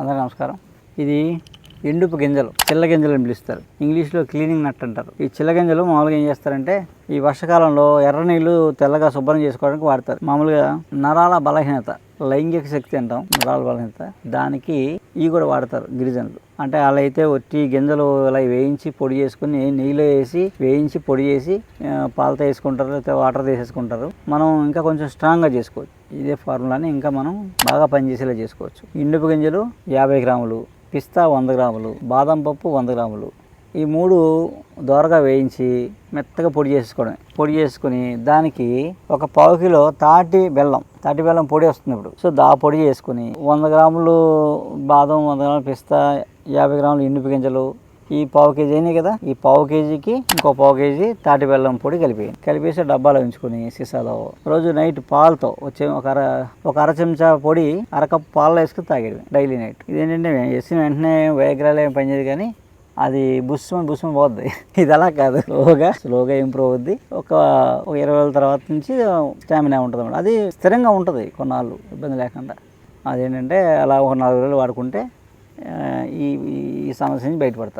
అందరూ నమస్కారం. ఇది ఎండుపు గింజలు చిల్ల గింజలు అని పిలుస్తారు. ఇంగ్లీష్లో క్లీనింగ్ నట్ అంటారు. ఈ చిల్ల గింజలు మామూలుగా ఏం చేస్తారంటే ఈ వర్షాకాలంలో ఎర్ర నీళ్ళు తెల్లగా శుభ్రం చేసుకోవడానికి వాడతారు. మామూలుగా నరాల బలహీనత. లైంగిక శక్తి అంటాం మురాల బలహీనత దానికి ఇవి కూడా వాడతారు గిరిజనులు. అంటే వాళ్ళు అయితే ఒట్టి గింజలు ఇలా వేయించి పొడి చేసుకుని నీళ్ళు వేసి వేయించి పొడి చేసి పాలతో వేసుకుంటారు లేకపోతే వాటర్ తీసేసుకుంటారు. మనం ఇంకా కొంచెం స్ట్రాంగ్గా చేసుకోవచ్చు. ఇదే ఫార్ములాని ఇంకా మనం బాగా పనిచేసేలా చేసుకోవచ్చు. ఇండుపు గింజలు యాభై గ్రాములు పిస్తా వంద గ్రాములు బాదం పప్పు వంద గ్రాములు ఈ మూడు దోరగా వేయించి మెత్తగా పొడి చేసుకోవడం పొడి చేసుకుని దానికి ఒక పావు కిలో తాటి బెల్లం తాటి బెల్లం పొడి వస్తుంది ఇప్పుడు. సో దా పొడి చేసుకుని వంద గ్రాములు బాదం వంద గ్రాములు పిస్తా యాభై గ్రాములు ఎండుపు గింజలు ఈ పావు కేజీ అయినాయి కదా ఈ పావు కేజీకి ఇంకో పావు కేజీ తాటి బెల్లం పొడి కలిపి కలిపేసి డబ్బాలో ఉంచుకొని సీసాలో రోజు నైట్ పాలతో వచ్చే ఒక అర ఒక అర చెంచా పొడి అరకప్పు పాలలో వేసుకుని తాగేది డైలీ నైట్. ఇదేంటంటే వేసిన వెంటనే వేగరాలు ఏం పనిచేయదు కానీ అది బుస్మని బుస్మని పోద్ది. ఇది అలా కాదు. స్లోగా స్లోగా ఇంప్రూవ్ అవుద్ది ఒక ఒక ఇరవై రోజుల తర్వాత నుంచి స్టామినా ఉంటుంది అన్నమాట. అది స్థిరంగా ఉంటుంది కొన్నాళ్ళు ఇబ్బంది లేకుండా. అదేంటంటే అలా ఒక నాలుగు రోజులు వాడుకుంటే ఈ ఈ సమస్య నుంచి బయటపడతారు.